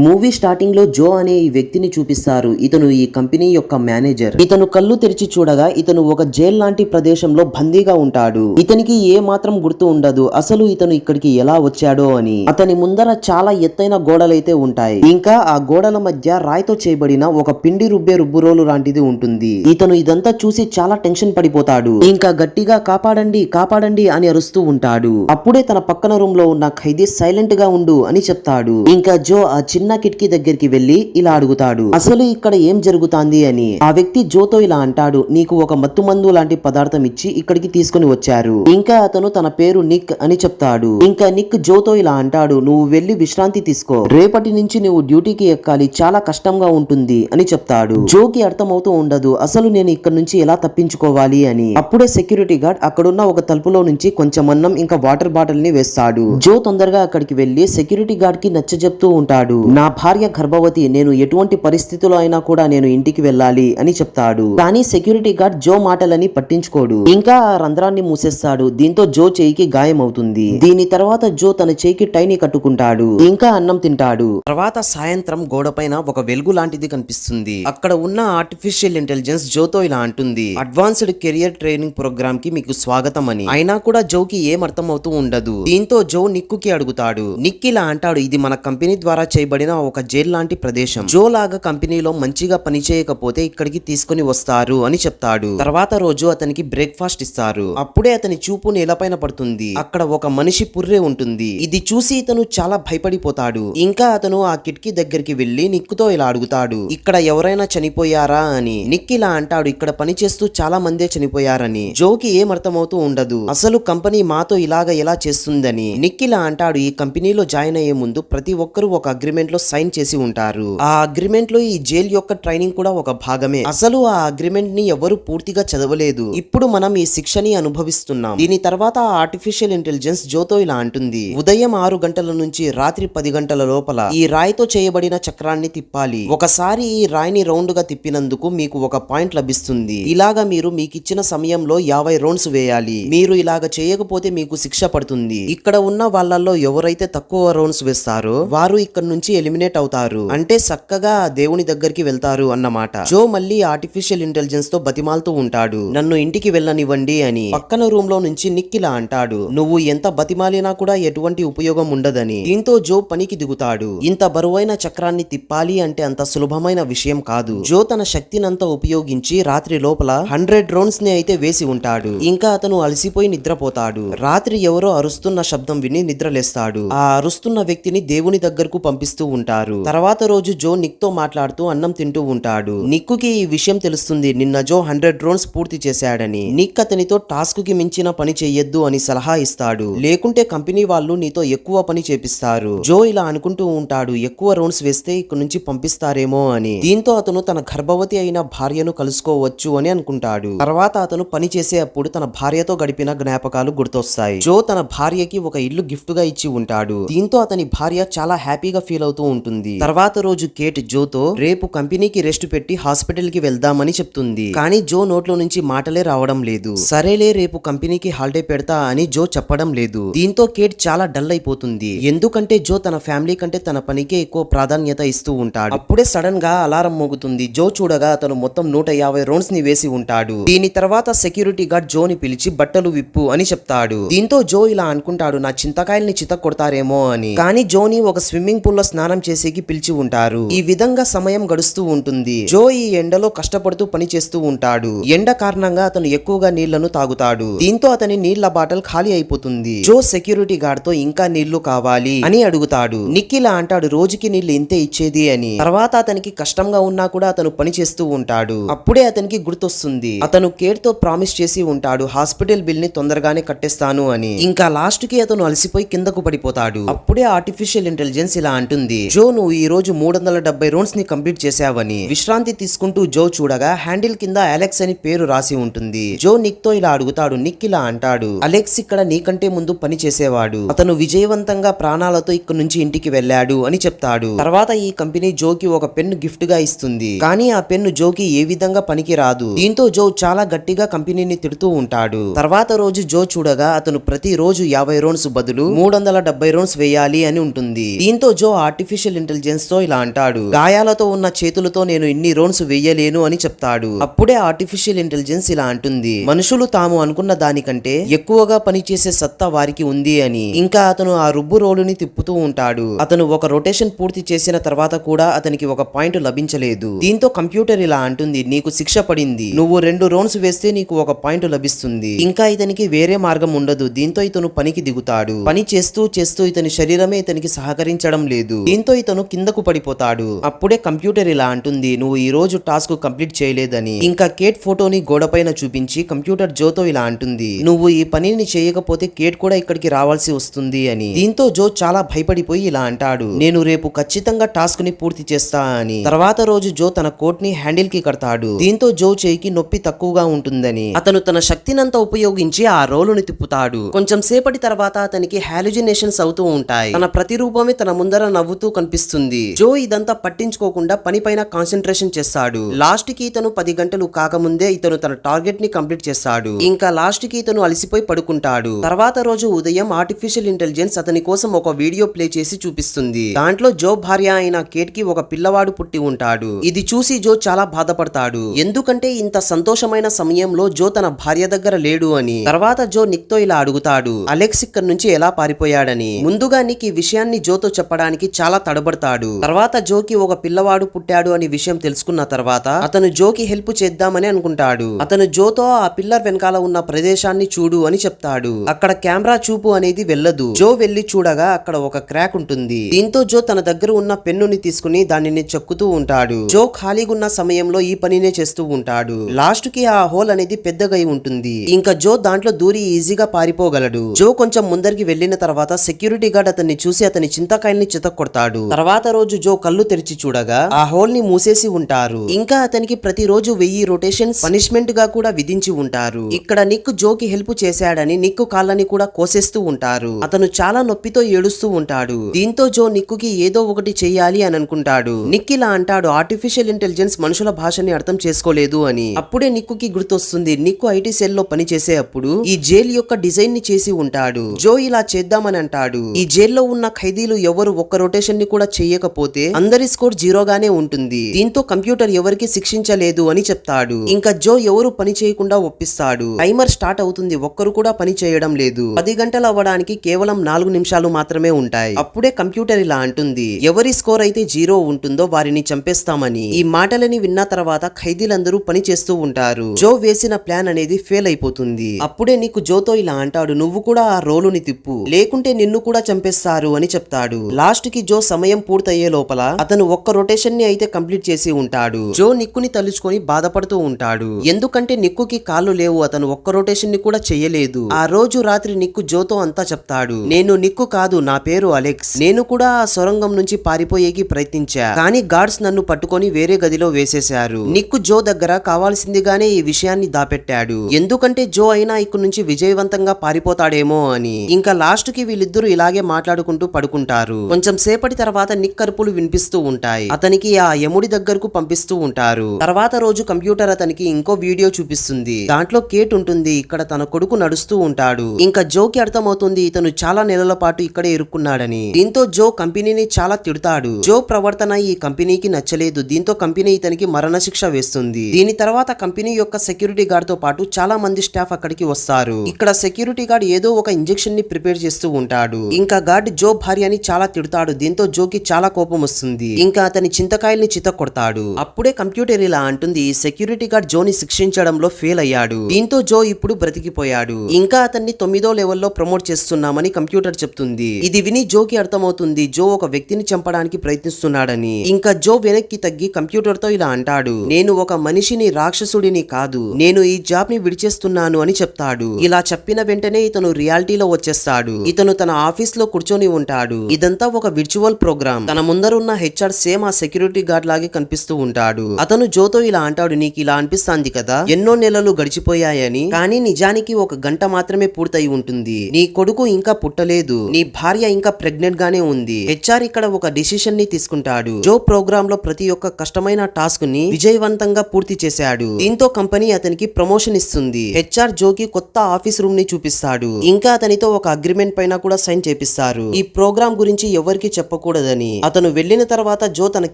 Movie స్టార్టింగ్లో జో అనే ఈ వ్యక్తిని చూపిస్తారు. ఇతను ఈ కంపెనీ యొక్క మేనేజర్. ఇతను కళ్ళు తెరిచి చూడగా ఇతను ఒక జైల్ లాంటి ప్రదేశంలో బందీగా ఉంటాడు. ఇతనికి ఏ మాత్రం గుర్తు ఉండదు. అసలు ఇతను ఇక్కడికి ఎలా వచ్చాడో అని. అతని ముందర చాలా ఎత్తైన గోడలైతే ఉంటాయి. ఇంకా ఆ గోడల మధ్య రాయితో చేయబడిన ఒక పిండి రుబ్బే రుబ్బురోలు లాంటిది ఉంటుంది. ఇతను ఇదంతా చూసి చాలా టెన్షన్ పడిపోతాడు. ఇంకా గట్టిగా కాపాడండి కాపాడండి అని అరుస్తూ ఉంటాడు. అప్పుడే తన పక్కన రూమ్లో ఉన్న ఖైదీ సైలెంట్గా ఉండు అని చెప్తాడు. ఇంకా జో ఆ చిన్న చిన్న కిటికీ దగ్గరికి వెళ్ళి ఇలా అడుగుతాడు అసలు ఇక్కడ ఏం జరుగుతాంది? అని. ఆ వ్యక్తి జోతో ఇలా అంటాడు నీకు ఒక మత్తు మందు లాంటి పదార్థం ఇచ్చి ఇక్కడికి తీసుకుని వచ్చారు. ఇంకా అతను తన పేరు నిక్ అని చెప్తాడు. ఇంకా నిక్ జోతో ఇలా అంటాడు నువ్వు వెళ్ళి విశ్రాంతి తీసుకో. రేపటి నుంచి నువ్వు డ్యూటీకి ఎక్కాలి చాలా కష్టంగా ఉంటుంది అని చెప్తాడు. జోకి అర్థమవుతూ ఉండదు అసలు నేను ఇక్కడ నుంచి ఎలా తప్పించుకోవాలి? అని. అప్పుడే సెక్యూరిటీ గార్డ్ అక్కడున్న ఒక తలుపులో నుంచి కొంచెం అన్నం ఇంకా వాటర్ బాటిల్ని వేస్తాడు. జో తొందరగా అక్కడికి వెళ్ళి సెక్యూరిటీ గార్డ్కి నచ్చ చెప్తూ ఉంటాడు. నా భార్య గర్భవతి నేను ఎటువంటి పరిస్థితుల్లో అయినా కూడా నేను ఇంటికి వెళ్ళాలి అని చెప్తాడు. కానీ సెక్యూరిటీ గార్డ్ జో మాటలని పట్టించుకోడు. ఇంకా ఆ రంధ్రాన్ని మూసేస్తాడు. దీంతో జో చేయికి గాయం అవుతుంది దీని తర్వాత జో తన చేయికి టైని కట్టుకుంటాడు. ఇంకా అన్నం తింటాడు. తర్వాత సాయంత్రం గోడపైన ఒక వెలుగు లాంటిది కనిపిస్తుంది. అక్కడ ఉన్న ఆర్టిఫిషియల్ ఇంటెలిజెన్స్ జోతో ఇలా అంటుంది. అడ్వాన్స్డ్ కెరియర్ ట్రైనింగ్ ప్రోగ్రామ్కి మీకు స్వాగతం అని అయినా కూడా జోకి ఏం అర్థం అవుతూ ఉండదు. దీంతో జో నిక్కుకి అడుగుతాడు. నిక్ ఇలా అంటాడు ఇది మన కంపెనీ ద్వారా చేయబడి చేయబడిన ఒక జైల్ లాంటి ప్రదేశం. జో లాగా కంపెనీలో మంచిగా పని చేయకపోతే ఇక్కడికి తీసుకుని వస్తారు అని చెప్తాడు. తర్వాత రోజు అతనికి బ్రేక్ఫాస్ట్ ఇస్తారు. అప్పుడే అతని చూపు నేలపైన పడుతుంది. అక్కడ ఒక మనిషి పుర్రె ఉంటుంది. ఇది చూసి ఇతను చాలా భయపడిపోతాడు. ఇంకా అతను ఆ కిటికీ దగ్గరికి వెళ్ళి నిక్కుతో ఇలా అడుగుతాడు. ఇక్కడ ఎవరైనా చనిపోయారా? అని. నిక్ ఇలా అంటాడు. ఇక్కడ పని చేస్తూ చాలా మందే చనిపోయారని. జోకి ఏం అర్థమవుతూ ఉండదు. అసలు కంపెనీ మాతో ఇలాగ ఎలా చేస్తుందని. నిక్ ఇలా అంటాడు. ఈ కంపెనీలో జాయిన్ అయ్యే ముందు ప్రతి ఒక్కరూ ఒక అగ్రిమెంట్ లో సైన్ చేసి ఉంటారు. ఆ అగ్రిమెంట్లో ఈ జైల్ యొక్క ట్రైనింగ్ కూడా ఒక భాగమే. అసలు ఆ అగ్రిమెంట్ని ఎవరు పూర్తిగా చదవలేదు. ఇప్పుడు మనం ఈ శిక్షని అనుభవిస్తున్నాం. దీని తర్వాత ఆ ఆర్టిఫిషియల్ ఇంటెలిజెన్స్ జోతో ఇలా అంటుంది. ఉదయం ఆరు గంటల నుంచి రాత్రి పది గంటల లోపల ఈ రాయితో చేయబడిన చక్రాన్ని తిప్పాలి. ఒకసారి ఈ రాయిని రౌండ్గా తిప్పినందుకు మీకు ఒక పాయింట్ లభిస్తుంది. ఇలాగా మీరు మీకు ఇచ్చిన సమయంలో యాభై రౌండ్స్ వేయాలి. మీరు ఇలాగ చేయకపోతే మీకు శిక్ష పడుతుంది. ఇక్కడ ఉన్న వాళ్ళల్లో ఎవరైతే తక్కువ రౌండ్స్ వేస్తారో వారు ఇక్కడ నుంచి ఎలిమినేట్ అవుతారు. అంటే చక్కగా దేవుని దగ్గరికి వెళ్తారు అన్నమాట. జో మళ్ళీ ఆర్టిఫిషియల్ ఇంటెలిజెన్స్తో బతిమాలుతూ ఉంటాడు. నన్ను ఇంటికి వెళ్ళనివ్వండి అని పక్కన రూమ్లో నుంచి నిక్కిలా అంటాడు. నువ్వు ఎంత బతిమాలినా కూడా ఎటువంటి ఉపయోగం ఉండదని. దీంతో జో పనికి దిగుతాడు. ఇంత బరువైన చక్రాన్ని తిప్పాలి అంటే అంత సులభమైన విషయం కాదు. జో తన శక్తినంతా ఉపయోగించి రాత్రి లోపల హండ్రెడ్ డ్రోన్స్ని అయితే వేసి ఉంటాడు. ఇంకా అతను అలసిపోయి నిద్రపోతాడు. రాత్రి ఎవరో అరుస్తున్న శబ్దం విని నిద్రలేస్తాడు. ఆ అరుస్తున్న వ్యక్తిని దేవుని దగ్గరకు పంపిస్తూ ఉంటారు. తర్వాత రోజు జో నిక్తో మాట్లాడుతూ అన్నం తింటూ ఉంటాడు. నిక్కుకి ఈ విషయం తెలుస్తుంది. నిన్న జో హండ్రెడ్ రోన్స్ పూర్తి చేశాడని. నిక్ అతనితో టాస్క్కి మించిన పని చెయ్యొద్దు అని సలహా ఇస్తాడు. లేకుంటే కంపెనీ వాళ్ళు నీతో ఎక్కువ పని చేపిస్తారు. జో ఇలా అనుకుంటూ ఉంటాడు. ఎక్కువ రౌండ్స్ వేస్తే ఇక్కడ నుంచి పంపిస్తారేమో అని. దీంతో అతను తన గర్భవతి అయిన భార్యను కలుసుకోవచ్చు అని అనుకుంటాడు. తర్వాత అతను పని చేసే అప్పుడు తన భార్యతో గడిపిన జ్ఞాపకాలు గుర్తొస్తాయి. జో తన భార్యకి ఒక ఇల్లు గిఫ్ట్గా ఇచ్చి ఉంటాడు. దీంతో అతని భార్య చాలా హ్యాపీగా ఫీల్ అవుతూ ఉంటుంది. తర్వాత రోజు కేట్ జోతో రేపు కంపెనీకి రెస్ట్ పెట్టి హాస్పిటల్కి వెళ్దామని చెప్తుంది. కానీ జో నోట్లో నుంచి మాటలే రావడం లేదు. సరేలే రేపు కంపెనీకి హాలిడే పెడతా అని జో చెప్పడం లేదు. దీంతో కేట్ చాలా డల్ అయిపోతుంది. ఎందుకంటే జో తన ఫ్యామిలీ కంటే తన పనికే ఎక్కువ ప్రాధాన్యత ఇస్తూ ఉంటాడు. అప్పుడే సడన్గా అలారం మోగుతుంది. జో చూడగా అతను మొత్తం నూట యాభై రౌండ్స్ని వేసి ఉంటాడు. దీని తర్వాత సెక్యూరిటీ గార్డ్ జోని పిలిచి బట్టలు విప్పు అని చెప్తాడు. దీంతో జో ఇలా అనుకుంటాడు నా చింతకాయల్ని చిత కొడతారేమో అని. కానీ జోని ఒక స్విమ్మింగ్ పూల్లో స్నానం చేసేకి పిలిచి ఉంటారు. ఈ విధంగా సమయం గడుస్తూ ఉంటుంది. జో ఈ ఎండలో కష్టపడుతూ పని చేస్తూ ఉంటాడు. ఎండ కారణంగా అతను ఎక్కువగా నీళ్ళను తాగుతాడు. దీంతో అతని నీళ్ళ బాటల్ ఖాళీ అయిపోతుంది. జో సెక్యూరిటీ గార్డ్తో ఇంకా నీళ్ళు కావాలి అని అడుగుతాడు. నిక్కిలా అంటాడు రోజుకి నీళ్ళు ఇంతే ఇచ్చేది అని. తర్వాత అతనికి కష్టంగా ఉన్నా కూడా అతను పని చేస్తూ ఉంటాడు. అప్పుడే అతనికి గుర్తొస్తుంది. అతను కేర్తో ప్రామిస్ చేసి ఉంటాడు హాస్పిటల్ బిల్ని తొందరగానే కట్టేస్తాను అని. ఇంకా లాస్ట్కి అతను అలసిపోయి కిందకు పడిపోతాడు. అప్పుడే ఆర్టిఫిషియల్ ఇంటెలిజెన్స్ ఇలా అంటుంది. జో నువ్వు ఈ రోజు మూడు వందల డెబ్బై రౌండ్స్ని కంప్లీట్ చేశావని. విశ్రాంతి తీసుకుంటూ జో చూడగా హ్యాండిల్ కింద అలెక్స్ అని పేరు రాసి ఉంటుంది. జో నిక్తో ఇలా అడుగుతాడు నిక్ ఇలా అంటాడు. అలెక్స్ ఇక్కడ నీకంటే ముందు పని చేసేవాడు. అతను విజయవంతంగా ప్రాణాలతో ఇక్కడ నుంచి ఇంటికి వెళ్ళాడు అని చెప్తాడు. తర్వాత ఈ కంపెనీ జోకి ఒక పెన్ను గిఫ్ట్గా ఇస్తుంది. కానీ ఆ పెన్ను జోకి ఏ విధంగా పనికి రాదు. దీంతో జో చాలా గట్టిగా కంపెనీని తిడుతూ ఉంటాడు. తర్వాత రోజు జో చూడగా అతను ప్రతి రోజు యాభై రౌండ్స్ బదులు మూడు వందల డెబ్బై రౌండ్స్ వేయాలి అని ఉంటుంది. దీంతో జో ఆర్టిఫిషియల్ ఇంటెలిజెన్స్తో ఇలా అంటాడు. గాయాలతో ఉన్న చేతులతో నేను ఇన్ని రోన్స్ వేయలేను అని చెప్తాడు. అప్పుడే ఆర్టిఫిషియల్ ఇంటెలిజెన్స్ ఇలా అంటుంది. మనుషులు తాము అనుకున్న దానికంటే ఎక్కువగా పనిచేసే సత్తా వారికి ఉంది అని. ఇంకా అతను ఆ రుబ్బు రోలుని తిప్పుతూ ఉంటాడు. అతను ఒక రొటేషన్ పూర్తి చేసిన తర్వాత కూడా అతనికి ఒక పాయింట్ లభించలేదు. దీంతో కంప్యూటర్ ఇలా అంటుంది నీకు శిక్ష పడింది. నువ్వు రెండు రోన్స్ వేస్తే నీకు ఒక పాయింట్ లభిస్తుంది. ఇంకా ఇతనికి వేరే మార్గం ఉండదు. దీంతో ఇతను పనికి దిగుతాడు. పని చేస్తూ చేస్తూ ఇతని శరీరమే ఇతనికి సహకరించడం లేదు. దీంతో ఇతను కిందకు పడిపోతాడు. అప్పుడే కంప్యూటర్ ఇలా అంటుంది నువ్వు ఈ రోజు టాస్క్ కంప్లీట్ చేయలేదని. ఇంకా కేట్ ఫోటోని గోడపైన చూపించి కంప్యూటర్ జోతో ఇలా అంటుంది నువ్వు ఈ పనిని చేయకపోతే కేట్ కూడా ఇక్కడికి రావాల్సి వస్తుంది అని. దీంతో జో చాలా భయపడిపోయి ఇలా అంటాడు నేను రేపు ఖచ్చితంగా టాస్క్ని పూర్తి చేస్తా అని. తర్వాత రోజు జో తన కోట్ని హ్యాండిల్కి కడతాడు. దీంతో జో చేయికి నొప్పి తక్కువగా ఉంటుందని. అతను తన శక్తినంతా ఉపయోగించి ఆ రోలును తిప్పుతాడు. కొంచెం సేపటి తర్వాత అతనికి హాలుజినేషన్స్ అవుతూ ఉంటాయి. తన ప్రతిరూపమే తన ముందర నవ్వుతూ కనిపిస్తుంది. జో ఇదంతా పట్టించుకోకుండా పనిపైన కాన్సన్ట్రేషన్ చేస్తాడు. లాస్ట్కి ఇతను పది గంటలు కాకముందే ఇతను తన టార్గెట్ని కంప్లీట్ చేస్తాడు. ఇంకా లాస్ట్కి ఇతను అలసిపోయి పడుకుంటాడు. తర్వాత రోజు ఉదయం ఆర్టిఫిషియల్ ఇంటెలిజెన్స్ అతని కోసం ఒక వీడియో ప్లే చేసి చూపిస్తుంది. దాంట్లో జో భార్య అయిన కేట్కి ఒక పిల్లవాడు పుట్టి ఉంటాడు. ఇది చూసి జో చాలా బాధపడతాడు. ఎందుకంటే ఇంత సంతోషమైన సమయంలో జో తన భార్య దగ్గర లేడు అని. తర్వాత జో నిక్తో ఇలా అడుగుతాడు అలెక్స్ ఇక్కడ నుంచి ఎలా పారిపోయాడని? ముందుగా నిక్ ఈ విషయాన్ని జోతో చెప్పడానికి చాలా తడబడతాడు. తర్వాత జోకి ఒక పిల్లవాడు పుట్టాడు అని విషయం తెలుసుకున్న తర్వాత అతను జోకి హెల్ప్ చేద్దామని అనుకుంటాడు. అతను జోతో ఆ పిల్లర్ వెనకాల ఉన్న ప్రదేశాన్ని చూడు అని చెప్తాడు. అక్కడ కెమెరా చూపు అనేది వెళ్ళదు. జో వెళ్ళి చూడగా అక్కడ ఒక క్రాక్ ఉంటుంది. దీంతో జో తన దగ్గర ఉన్న పెన్నుని తీసుకుని దానిని చెక్కుతూ ఉంటాడు. జో ఖాళీగా ఉన్న సమయంలో ఈ పనినే చేస్తూ ఉంటాడు. లాస్ట్కి ఆ హోల్ అనేది పెద్దగా అయి ఉంటుంది. ఇంకా జో దాంట్లో దూరి ఈజీగా పారిపోగలడు. జో కొంచెం ముందరికి వెళ్ళిన తర్వాత సెక్యూరిటీ గార్డ్ అతన్ని చూసి అతని చింతకాయల్ని చితక్కొడతాడు. తర్వాత రోజు జో కళ్ళు తెరిచి చూడగా ఆ హోల్ని మూసేసి ఉంటారు. ఇంకా అతనికి ప్రతిరోజు వెయ్యి రొటేషన్స్ పనిష్మెంట్గా కూడా విధించి ఉంటారు. ఇక్కడ నిక్ జోకి హెల్ప్ చేశాడని నిక్కు కాళ్ళని కూడా కోసేస్తూ ఉంటారు. అతను చాలా నొప్పితో ఏడుస్తూ ఉంటాడు. దీంతో జో నిక్కుకి ఏదో ఒకటి చెయ్యాలి అని అనుకుంటాడు. నిక్ ఇలా అంటాడు ఆర్టిఫిషియల్ ఇంటెలిజెన్స్ మనుషుల భాషని అర్థం చేసుకోలేదు అని. అప్పుడే నిక్కుకి గుర్తొస్తుంది నిక్కు ఐటీ సెల్లో పనిచేసే అప్పుడు ఈ జైల్ యొక్క డిజైన్ని చేసి ఉంటాడు. జో ఇలా చేద్దామని అంటాడు. ఈ జైల్లో ఉన్న ఖైదీలు ఎవరు ఒక్క రొటేషన్ ని కూడా చేయకపోతే అందరి స్కోర్ జీరోగానే ఉంటుంది. దీంతో కంప్యూటర్ ఎవరికి శిక్షించలేదు అని చెప్తాడు. ఇంకా జో ఎవరు పని చేయకుండా ఒప్పిస్తాడు. టైమర్ స్టార్ట్ అవుతుంది. ఒక్కరు కూడా పని చేయడం లేదు. పది గంటలు అవ్వడానికి కేవలం నాలుగు నిమిషాలు మాత్రమే ఉంటాయి. అప్పుడే కంప్యూటర్ ఇలా అంటుంది. ఎవరి స్కోర్ అయితే జీరో ఉంటుందో వారిని చంపేస్తామని. ఈ మాటలని విన్న తర్వాత ఖైదీలందరూ పని చేస్తూ ఉంటారు. జో వేసిన ప్లాన్ అనేది ఫెయిల్ అయిపోతుంది. అప్పుడే నీకు జోతో ఇలా అంటాడు. నువ్వు కూడా ఆ రోలుని తిప్పు. లేకుంటే నిన్ను కూడా చంపేస్తారు అని చెప్తాడు. లాస్ట్కి జో సమయం పూర్తయ్యే లోపల అతను ఒక్క రొటేషన్ని అయితే కంప్లీట్ చేసి ఉంటాడు. జో నిక్కుని తలుచుకొని బాధపడుతూ ఉంటాడు. ఎందుకంటే నిక్కుకి కాళ్ళు లేవు అతను ఒక్క రొటేషన్ని కూడా చెయ్యలేదు ఆ రోజు రాత్రి నిక్కు జోతో అంతా చెప్తాడు. నేను నిక్కు కాదు నా పేరు అలెక్స్. నేను కూడా ఆ సొరంగం నుంచి పారిపోయేకి ప్రయత్నించా. కానీ గార్డ్స్ నన్ను పట్టుకొని వేరే గదిలో వేసేశారు. నిక్కు జో దగ్గర కావాల్సిందిగానే ఈ విషయాన్ని దాపెట్టాడు. ఎందుకంటే జో అయినా ఇక్కడి నుంచి విజయవంతంగా పారిపోతాడేమో అని. ఇంకా లాస్ట్కి వీళ్ళిద్దరూ ఇలాగే మాట్లాడుకుంటూ పడుకుంటారు. కొంచెం సేపు సేపటి తర్వాత నిక్కరుపులు వినిపిస్తూ ఉంటాయి. అతనికి ఆ యముడి దగ్గరకు పంపిస్తూ ఉంటారు. తర్వాత రోజు కంప్యూటర్ అతనికి ఇంకో వీడియో చూపిస్తుంది. దాంట్లో కేట్ ఉంటుంది. ఇక్కడ తన కొడుకు నడుస్తూ ఉంటాడు. ఇంకా జోకి అర్థమవుతుంది ఇతను చాలా నెలల పాటు ఇక్కడే ఇరుక్కున్నాడని. దీంతో జో కంపెనీని చాలా తిడతాడు. జో ప్రవర్తన ఈ కంపెనీకి నచ్చలేదు. దీంతో కంపెనీ ఇతనికి మరణశిక్ష వేస్తుంది. దీని తర్వాత కంపెనీ యొక్క సెక్యూరిటీ గార్డ్తో పాటు చాలా మంది స్టాఫ్ అక్కడికి వస్తారు. ఇక్కడ సెక్యూరిటీ గార్డ్ ఏదో ఒక ఇంజెక్షన్ని ప్రిపేర్ చేస్తూ ఉంటాడు. ఇంకా గార్డ్ జో భార్యని చాలా తిడతాడు. దీంతో జోకి చాలా కోపం వస్తుంది. ఇంకా అతని చింతకాయల్ని చిత కొడతాడు అప్పుడే కంప్యూటర్ ఇలా అంటుంది సెక్యూరిటీ గార్డ్ జోని శిక్షించడంలో ఫెయిల్ అయ్యాడు. దీంతో జో ఇప్పుడు బ్రతికిపోయాడు. ఇంకా అతన్ని తొమ్మిదో లెవెల్లో ప్రమోట్ చేస్తున్నామని కంప్యూటర్ చెప్తుంది. ఇది విని జోకి అర్థమవుతుంది జో ఒక వ్యక్తిని చంపడానికి ప్రయత్నిస్తున్నాడని. ఇంకా జో వెనక్కి తగ్గి కంప్యూటర్తో ఇలా అంటాడు నేను ఒక మనిషిని రాక్షసుడిని కాదు. నేను ఈ జాబ్ని విడిచేస్తున్నాను అని చెప్తాడు. ఇలా చెప్పిన వెంటనే ఇతను రియాలిటీలో వచ్చేస్తాడు. ఇతను తన ఆఫీస్లో కూర్చొని ఉంటాడు. ఇదంతా ఒక విర్చువల్ ప్రోగ్రామ్ తన ముందరున్న హెచ్ఆర్ సేమ్ ఆ సెక్యూరిటీ గార్డ్ లాగే కనిపిస్తూ ఉంటాడు. అతను జోతో ఇలా అంటాడు నీకు ఇలా అనిపిస్తాంది కదా? ఎన్నో నెలలు గడిచిపోయాయని కానీ నిజానికి ఒక గంట మాత్రమే పూర్తయి ఉంటుంది. నీ కొడుకు ఇంకా పుట్టలేదు. నీ భార్య ఇంకా ప్రెగ్నెంట్ గానే ఉంది. హెచ్ఆర్ ఇక్కడ ఒక డిసిషన్ని తీసుకుంటాడు. జో ప్రోగ్రామ్లో ప్రతి ఒక్క కష్టమైన టాస్క్ని విజయవంతంగా పూర్తి చేశాడు. దీంతో కంపెనీ అతనికి ప్రమోషన్ ఇస్తుంది. హెచ్ఆర్ జోకి కొత్త ఆఫీస్ రూమ్ని చూపిస్తాడు. ఇంకా అతనితో ఒక అగ్రిమెంట్ పైన కూడా సైన్ చేపిస్తారు. ఈ ప్రోగ్రామ్ గురించి ఎవరికి చెప్ప చెప్పకూడదని. అతను వెళ్ళిన తర్వాత జో తన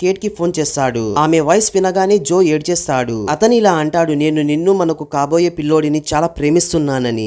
కేట్కి ఫోన్ చేస్తాడు. ఆమె వాయిస్ వినగానే జో ఏడ్చేస్తాడు. అతను ఇలా అంటాడు నేను నిన్ను మనకు కాబోయే పిల్లోడిని చాలా ప్రేమిస్తున్నానని.